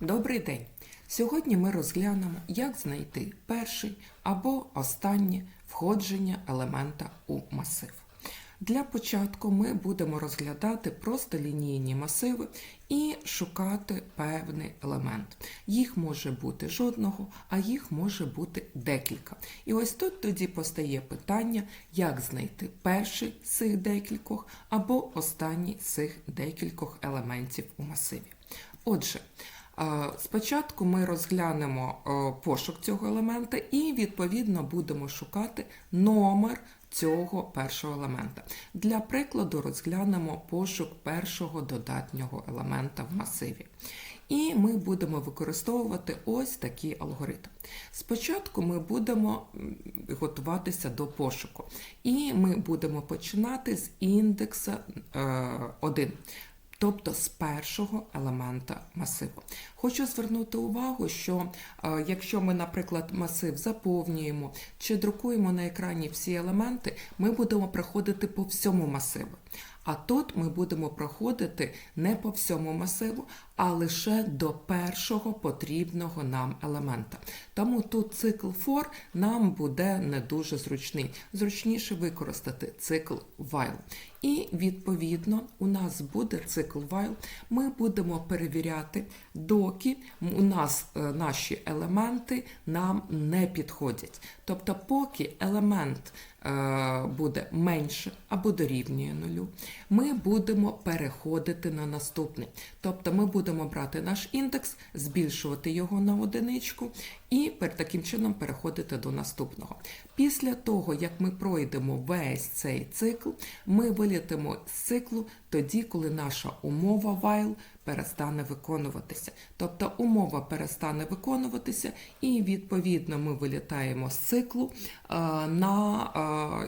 Добрий день! Сьогодні ми розглянемо, як знайти перший або останнє входження елемента у масив. Для початку ми будемо розглядати просто лінійні масиви і шукати певний елемент. Їх може бути жодного, а їх може бути декілька. І ось тут тоді постає питання, як знайти перший з цих декількох або останній з цих декількох елементів у масиві. Отже, Спочатку ми розглянемо е, пошук цього елемента і, відповідно, будемо шукати номер цього першого елемента. Для прикладу розглянемо пошук першого додатнього елемента в масиві. І ми будемо використовувати ось такий алгоритм. Спочатку ми будемо готуватися до пошуку, і ми будемо починати з індекса е, 1 тобто з першого елемента масиву. Хочу звернути увагу, що е, якщо ми, наприклад, масив заповнюємо чи друкуємо на екрані всі елементи, ми будемо проходити по всьому масиву. А тут ми будемо проходити не по всьому масиву, а лише до першого потрібного нам елемента. Тому тут цикл for нам буде не дуже зручний. Зручніше використати цикл while. І відповідно у нас буде цикл while. Ми будемо перевіряти, доки у нас е, наші елементи нам не підходять. Тобто, поки елемент буде менше або дорівнює нулю, ми будемо переходити на наступний. Тобто ми будемо брати наш індекс, збільшувати його на одиничку і таким чином переходити до наступного. Після того, як ми пройдемо весь цей цикл, ми вилітимо з циклу тоді, коли наша умова while перестане виконуватися. Тобто умова перестане виконуватися, і відповідно ми вилітаємо з циклу е, на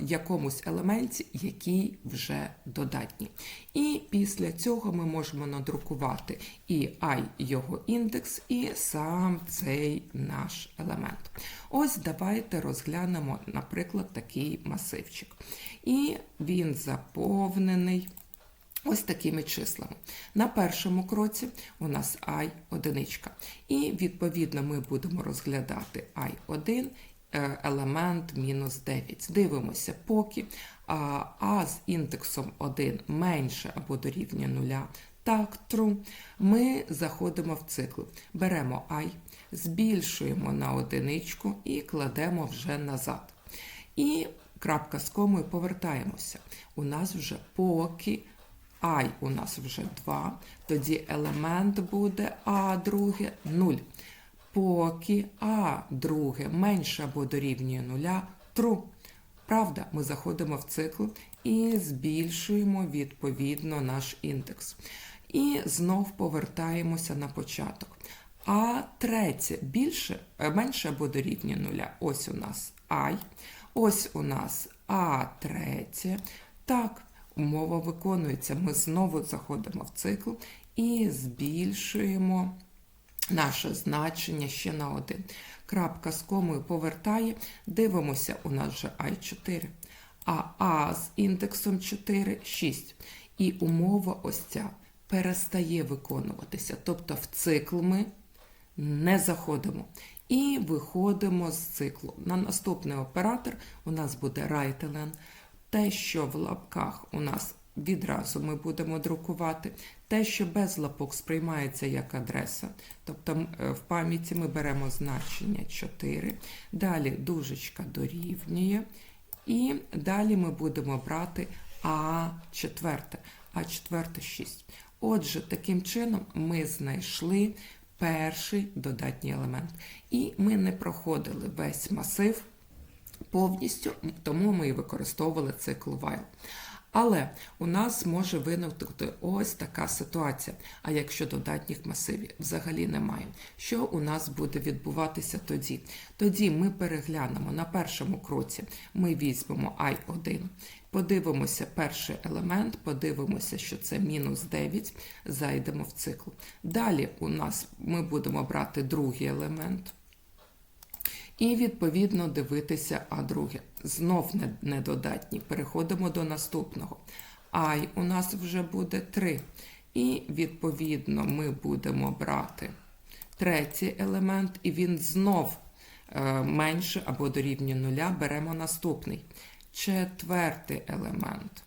е, якомусь елементі, який вже додатній. І після цього ми можемо надрукувати і і його індекс, і сам цей наш елемент. Ось давайте розглянемо, наприклад, такий масивчик. І він заповнений. Ось такими числами. На першому кроці у нас і одиничка. І відповідно ми будемо розглядати i1 е, елемент мінус 9. Дивимося поки а, з індексом 1 менше або дорівнює 0. Так, true. Ми заходимо в цикл. Беремо i, збільшуємо на одиничку і кладемо вже назад. І крапка з комою повертаємося. У нас вже поки i у нас вже 2, тоді елемент буде а друге 0. Поки а друге менше або дорівнює 0, true. Правда, ми заходимо в цикл і збільшуємо відповідно наш індекс. І знов повертаємося на початок. А третє більше, е, менше або дорівнює нуля. Ось у нас I. Ось у нас А третє. Так, умова виконується. Ми знову заходимо в цикл і збільшуємо наше значення ще на один. Крапка з комою повертає. Дивимося, у нас вже I4. А А з індексом 4 6. І умова ось ця перестає виконуватися. Тобто в цикл ми не заходимо. І виходимо з циклу. На наступний оператор у нас буде write-ln. Те, що в лапках у нас відразу ми будемо друкувати. Те, що без лапок сприймається як адреса. Тобто е, в пам'яті ми беремо значення 4. Далі дужечка дорівнює. І далі ми будемо брати А4, А4 6. Отже, таким чином ми знайшли перший додатній елемент. І ми не проходили весь масив повністю, тому ми і використовували цикл while. Але у нас може виникнути ось така ситуація. А якщо додатніх масивів взагалі немає, що у нас буде відбуватися тоді? Тоді ми переглянемо на першому кроці, ми візьмемо i1, подивимося перший елемент, подивимося, що це мінус 9, зайдемо в цикл. Далі у нас ми будемо брати другий елемент. І відповідно дивитися А друге. Знов недодатні. Переходимо до наступного. Ай у нас вже буде 3. І відповідно ми будемо брати третій елемент, і він знов е, менше або дорівнює нуля, беремо наступний. Четвертий елемент.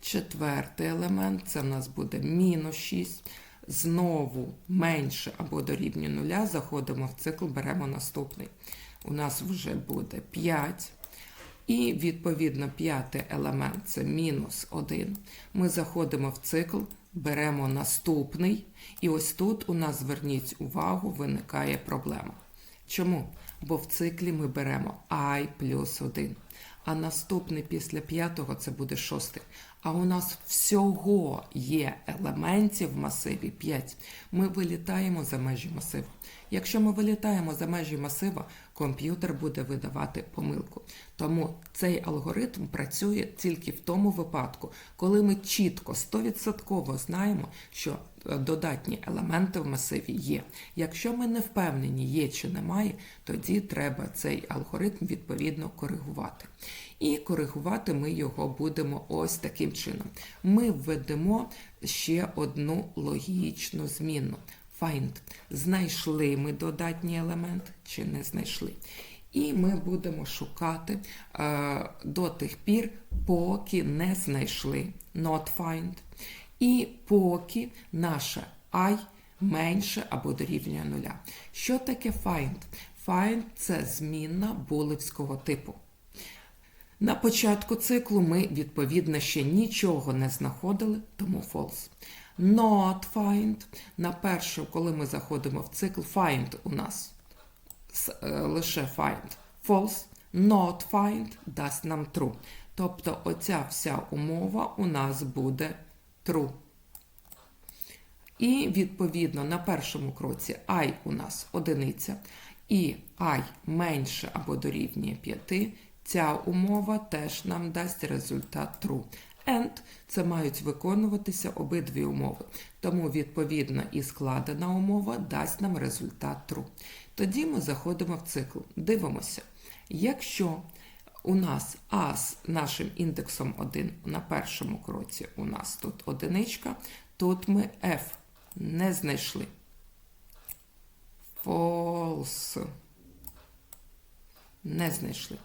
Четвертий елемент це в нас буде мінус 6. Знову менше або дорівнює нуля. Заходимо в цикл, беремо наступний. У нас вже буде 5. І відповідно п'ятий елемент це мінус 1. Ми заходимо в цикл, беремо наступний. І ось тут у нас, зверніть увагу, виникає проблема. Чому? Бо в циклі ми беремо і плюс 1. А наступний після п'ятого це буде шостий. А у нас всього є елементів в масиві 5. Ми вилітаємо за межі масиву. Якщо ми вилітаємо за межі масива, комп'ютер буде видавати помилку. Тому цей алгоритм працює тільки в тому випадку, коли ми чітко 100% знаємо, що е, додатні елементи в масиві є. Якщо ми не впевнені, є чи немає, тоді треба цей алгоритм відповідно коригувати. І коригувати ми його будемо ось таким чином. Ми введемо ще одну логічну змінну. Find. Знайшли ми додатній елемент чи не знайшли. І ми будемо шукати е, до тих пір, поки не знайшли not find. І поки наша і менше або дорівнює нуля. Що таке find? Find це змінна булевського типу. На початку циклу ми, відповідно, ще нічого не знаходили, тому false. Not find. На першу, коли ми заходимо в цикл, find у нас е, лише find false. Not find дасть нам true. Тобто оця вся умова у нас буде true. І відповідно на першому кроці і у нас одиниця, і і менше або дорівнює 5, ця умова теж нам дасть результат true. And це мають виконуватися обидві умови. Тому, відповідно, і складена умова дасть нам результат true. Тоді ми заходимо в цикл. Дивимося. Якщо у нас А з нашим індексом 1 на першому кроці у нас тут одиничка, тут ми F не знайшли. False. Не знайшли.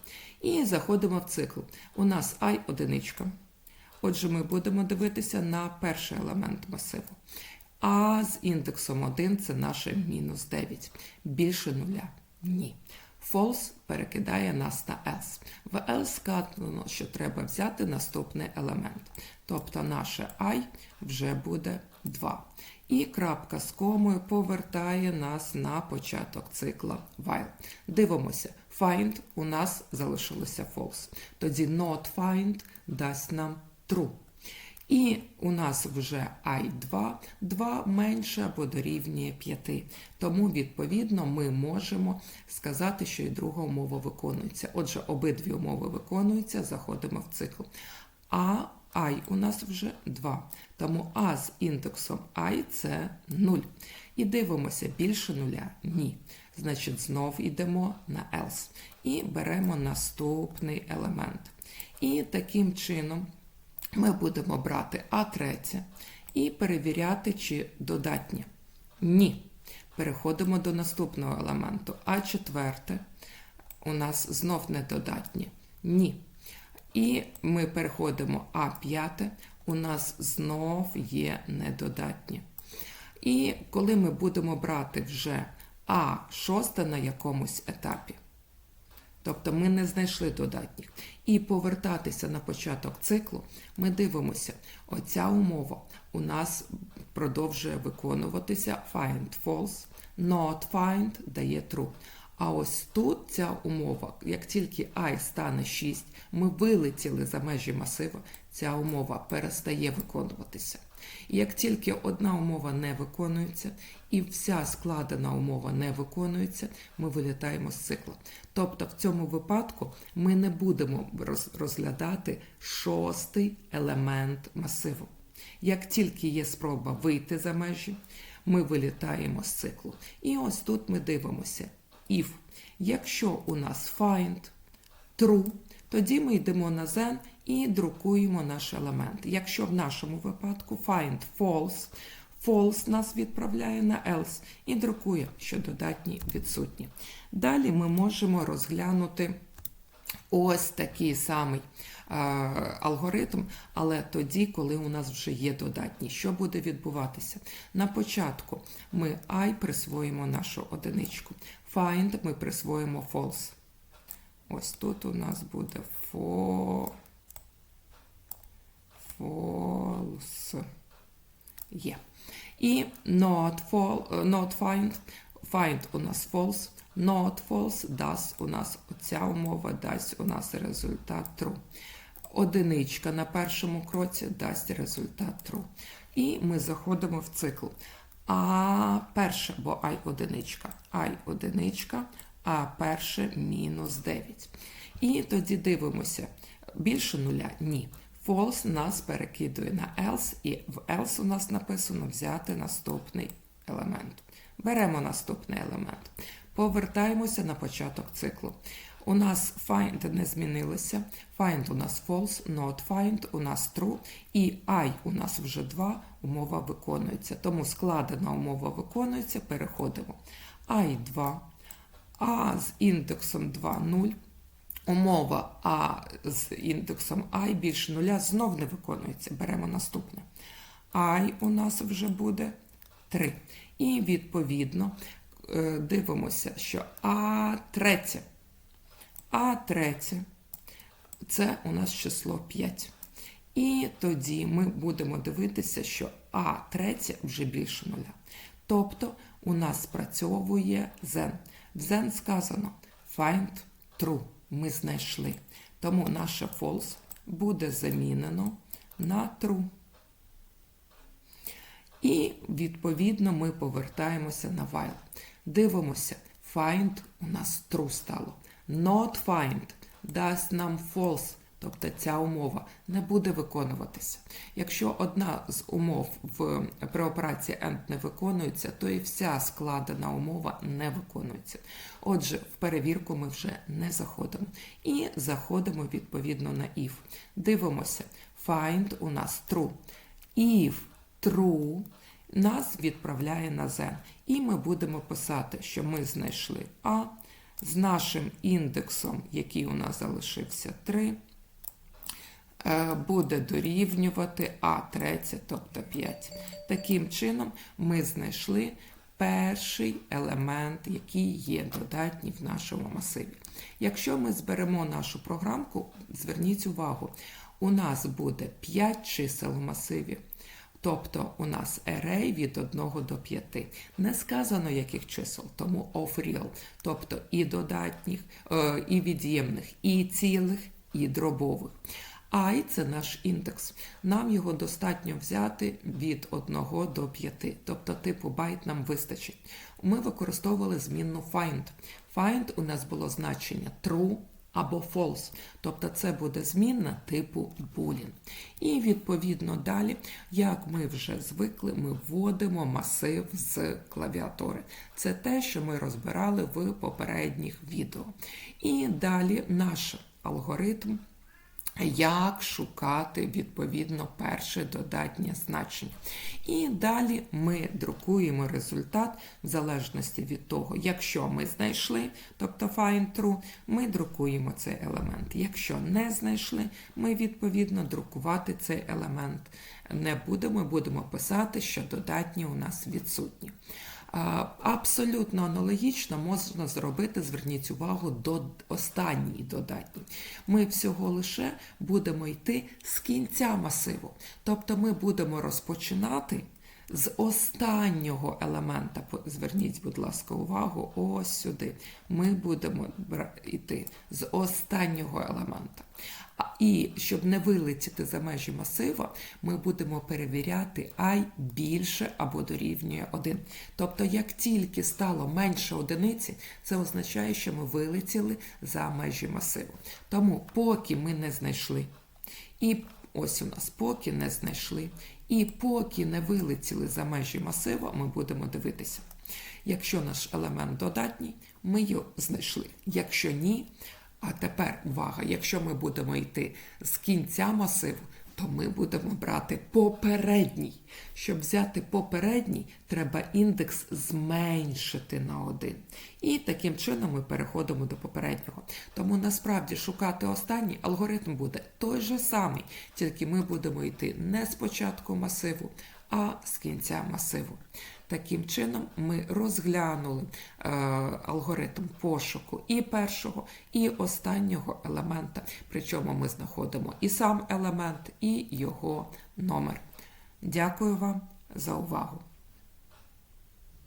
І заходимо в цикл. У нас I одиничка. Отже, ми будемо дивитися на перший елемент масиву. А з індексом 1 це наше мінус 9. Більше нуля? Ні. False перекидає нас на else. В else сказано, що треба взяти наступний елемент. Тобто наше I вже буде 2. І крапка з комою повертає нас на початок цикла while. Дивимося. Find у нас залишилося false. Тоді not find дасть нам true. І у нас вже I2, 2 менше або дорівнює 5. Тому, відповідно, ми можемо сказати, що і друга умова виконується. Отже, обидві умови виконуються, заходимо в цикл. А I у нас вже 2. Тому А з індексом I це 0. І дивимося, більше нуля? Ні. Значить, знов йдемо на else. І беремо наступний елемент. І таким чином ми будемо брати А3 і перевіряти, чи додатнє. Ні. Переходимо до наступного елементу. А4 у нас знов недодатнє. Ні. І ми переходимо А5, у нас знов є недодатнє. І коли ми будемо брати вже А6 на якомусь етапі, Тобто ми не знайшли додатніх. І повертатися на початок циклу, ми дивимося, оця умова у нас продовжує виконуватися find false, not find дає true. А ось тут ця умова, як тільки і стане 6, ми вилетіли за межі масиву, ця умова перестає виконуватися. І як тільки одна умова не виконується, і вся складена умова не виконується, ми вилітаємо з цикла. Тобто в цьому випадку ми не будемо розглядати шостий елемент масиву. Як тільки є спроба вийти за межі, ми вилітаємо з циклу. І ось тут ми дивимося. If. Якщо у нас find true, тоді ми йдемо на Zen і друкуємо наш елемент. Якщо в нашому випадку find false, false нас відправляє на else і друкує, що додатні відсутні. Далі ми можемо розглянути ось такий самий е, алгоритм, але тоді, коли у нас вже є додатні. Що буде відбуватися? На початку ми I присвоїмо нашу одиничку. Find ми присвоїмо false. Ось тут у нас буде for, false. Є. І not, fall, not find. Find у нас false. Not false дасть у нас ця умова дасть у нас результат true. Одиничка на першому кроці дасть результат true. І ми заходимо в цикл. А перше, бо I одиничка. I одиничка, а перше мінус 9. І тоді дивимося. Більше нуля? Ні. False нас перекидує на else, і в else у нас написано взяти наступний елемент. Беремо наступний елемент. Повертаємося на початок циклу. У нас find не змінилося. Find у нас false, not find у нас true, і I у нас вже 2, умова виконується. Тому складена умова виконується, переходимо. I 2, А з індексом 2, 0. Умова А з індексом I більше нуля знов не виконується. Беремо наступне. I у нас вже буде 3. І відповідно е, дивимося, що А третє. А третє це у нас число 5. І тоді ми будемо дивитися, що А третє вже більше нуля. Тобто у нас спрацьовує Zen. В Zen сказано find true. Ми знайшли. Тому наше false буде замінено на true. І, відповідно, ми повертаємося на while. Дивимося, find у нас true стало. Not find дасть нам false, тобто ця умова не буде виконуватися. Якщо одна з умов в, при операції AND не виконується, то і вся складена умова не виконується. Отже, в перевірку ми вже не заходимо. І заходимо відповідно на if. Дивимося, find у нас true. If true нас відправляє на Zen. І ми будемо писати, що ми знайшли А з нашим індексом, який у нас залишився 3, буде дорівнювати А третє, тобто 5. Таким чином, ми знайшли перший елемент, який є додатній в нашому масиві. Якщо ми зберемо нашу програмку, зверніть увагу, у нас буде 5 чисел у масиві. Тобто у нас array від 1 до 5. Не сказано яких чисел, тому of real, тобто і додатніх, е, і від'ємних, і цілих, і дробових. I – це наш індекс. Нам його достатньо взяти від 1 до 5, тобто типу байт нам вистачить. Ми використовували змінну find. Find у нас було значення true або false, тобто це буде змінна типу boolean. І відповідно далі, як ми вже звикли, ми вводимо масив з клавіатури. Це те, що ми розбирали в попередніх відео. І далі наш алгоритм. Як шукати відповідно перше додатнє значення. І далі ми друкуємо результат в залежності від того, якщо ми знайшли, тобто find true, ми друкуємо цей елемент. Якщо не знайшли, ми відповідно друкувати цей елемент не будемо, будемо писати, що додатні у нас відсутні. Абсолютно аналогічно можна зробити, зверніть увагу, до останньої додатні. Ми всього лише будемо йти з кінця масиву. Тобто ми будемо розпочинати з останнього елемента. Зверніть, будь ласка, увагу, ось сюди. Ми будемо йти з останнього елемента. І щоб не вилетіти за межі масива, ми будемо перевіряти і більше або дорівнює 1. Тобто, як тільки стало менше одиниці, це означає, що ми вилетіли за межі масиву. Тому, поки ми не знайшли, і ось у нас поки не знайшли, і поки не вилетіли за межі масива, ми будемо дивитися. Якщо наш елемент додатній, ми його знайшли. Якщо ні, а тепер увага, якщо ми будемо йти з кінця масиву, то ми будемо брати попередній. Щоб взяти попередній, треба індекс зменшити на 1. І таким чином ми переходимо до попереднього. Тому насправді шукати останній алгоритм буде той же самий, тільки ми будемо йти не з початку масиву, а з кінця масиву. Таким чином, ми розглянули е, алгоритм пошуку і першого, і останнього елемента. Причому ми знаходимо і сам елемент, і його номер. Дякую вам за увагу!